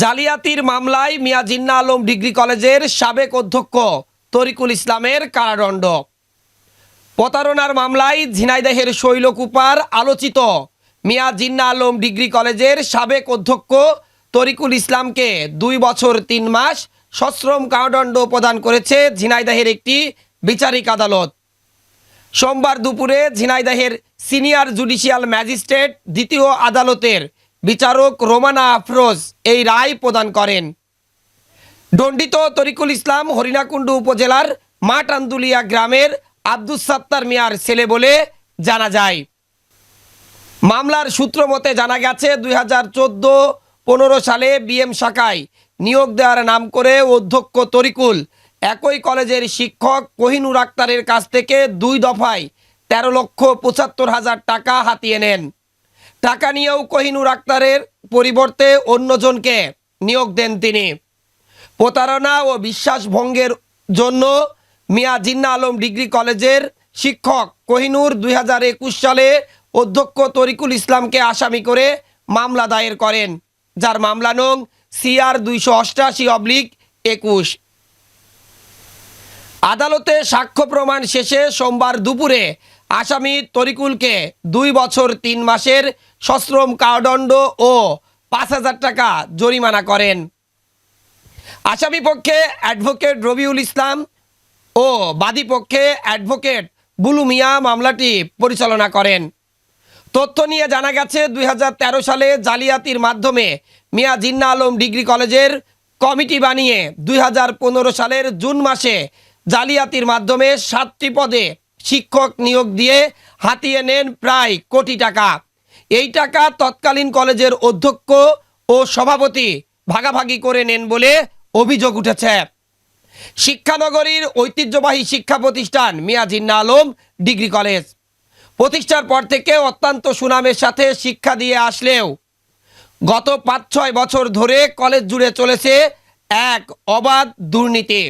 জালিয়াতির মামলায় মিয়া জিন্না আলম ডিগ্রি কলেজের সাবেক অধ্যক্ষ তরিকুল ইসলামের কারাদণ্ড। প্রতারণার মামলায় ঝিনাইদহের শৈলকুপার আলোচিত মিয়া জিন্না আলম ডিগ্রি কলেজের সাবেক অধ্যক্ষ তরিকুল ইসলামকে দুই বছর তিন মাস সশ্রম কারাদণ্ড প্রদান করেছে ঝিনাইদহের একটি বিচারিক আদালত। সোমবার দুপুরে ঝিনাইদহের সিনিয়র জুডিশিয়াল ম্যাজিস্ট্রেট দ্বিতীয় আদালতের বিচারক রোমানা আফরোজ এই রায় প্রদান করেন। দণ্ডিত তরিকুল ইসলাম হরিণাকুণ্ডু উপজেলার মাটান্দুলিয়া গ্রামের আব্দুস সাত্তার মিয়ার ছেলে বলে জানা যায়। মামলার সূত্র মতে জানা গেছে, দুই হাজার চোদ্দ পনেরো সালে বিএম শাখায় নিয়োগ দেওয়ার নাম করে অধ্যক্ষ তরিকুল একই কলেজের শিক্ষক কোহিনুর আক্তারের কাছ থেকে দুই দফায় তেরো লক্ষ পঁচাত্তর হাজার টাকা হাতিয়ে নেন। টাকা নিয়েও কোহিনুর আক্তারের পরিবর্তে অন্যজনকে নিয়োগ দেন তিনি। প্রতারণা ও বিশ্বাস ভঙ্গের জন্য মিয়া জিন্না আলম ডিগ্রি কলেজের শিক্ষক। কোহিনুর দু হাজার একুশ সালে অধ্যক্ষ তরিকুল ইসলামকে আসামি করে মামলা দায়ের করেন, যার মামলা নং সিআর দুইশো অষ্টাশি অবলিক একুশ। আদালতে সাক্ষ্য প্রমাণ শেষে সোমবার দুপুরে আসামি তরিকুলকে দুই বছর তিন মাসের সশ্রম কারাদণ্ড ও পাঁচ হাজার টাকা জরিমানা করেন। আসামি পক্ষে অ্যাডভোকেট রবিউল ইসলাম ও বাদী পক্ষে অ্যাডভোকেট বুলু মিয়া মামলাটি পরিচালনা করেন। তথ্য নিয়ে জানা গেছে, দুই হাজার তেরো সালে জালিয়াতির মাধ্যমে মিয়া জিন্না আলম ডিগ্রি কলেজের কমিটি বানিয়ে দুই হাজার পনেরো সালের জুন মাসে জালিয়াতির মাধ্যমে সাতটি পদে শিক্ষক নিয়োগ দিয়ে হাতিয়ে নেন প্রায় কোটি টাকা। এই টাকা তৎকালীন কলেজের অধ্যক্ষ ও সভাপতি ভাগাভাগি করে নেন বলে অভিযোগ উঠেছে। শিক্ষানগরীর ঐতিহ্যবাহী শিক্ষা প্রতিষ্ঠান মিয়া জিন্না আলম ডিগ্রি কলেজ। প্রতিষ্ঠার পর থেকে অত্যন্ত সুনামের সাথে শিক্ষা দিয়ে আসলেও গত পাঁচ ছয় বছর ধরে কলেজ জুড়ে চলেছে এক অবাধ দুর্নীতি।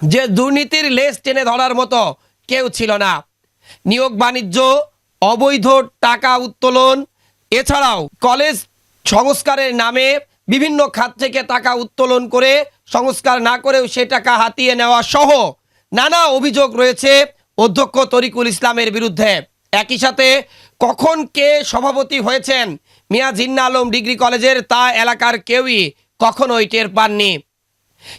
যে দুর্নীতির লেজ টেনে ধরার মতো কেউ ছিল না। নিয়োগ বাণিজ্য, অবৈধ টাকা উত্তোলন, এছাড়াও কলেজ সংস্কারের নামে বিভিন্ন খাত থেকে টাকা উত্তোলন করে সংস্কার না করেও সে টাকা হাতিয়ে নেওয়া সহ নানা অভিযোগ রয়েছে অধ্যক্ষ তরিকুল ইসলামের বিরুদ্ধে। একই সাথে কখন কে সভাপতি হয়েছেন মিয়া জিন্না আলম ডিগ্রি কলেজের তা এলাকার কেউই কখনোই টের পাননি।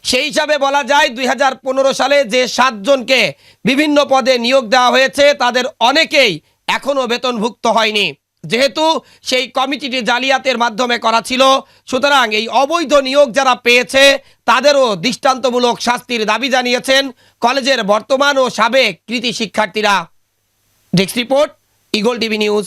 সেই হিসাবে বলা যায় দুই হাজার পনেরো সালে যে সাতজনকে বিভিন্ন পদে নিয়োগ দেওয়া হয়েছে, তাদের অনেকেই এখনও বেতনভুক্ত হয়নি। যেহেতু সেই কমিটিটি জালিয়াতের মাধ্যমে করা ছিল, সুতরাং এই অবৈধ নিয়োগ যারা পেয়েছে, তাদেরও দৃষ্টান্তমূলক শাস্তির দাবি জানিয়েছেন কলেজের বর্তমান ও সাবেক কৃতি শিক্ষার্থীরা। Desk report, eagle TV news.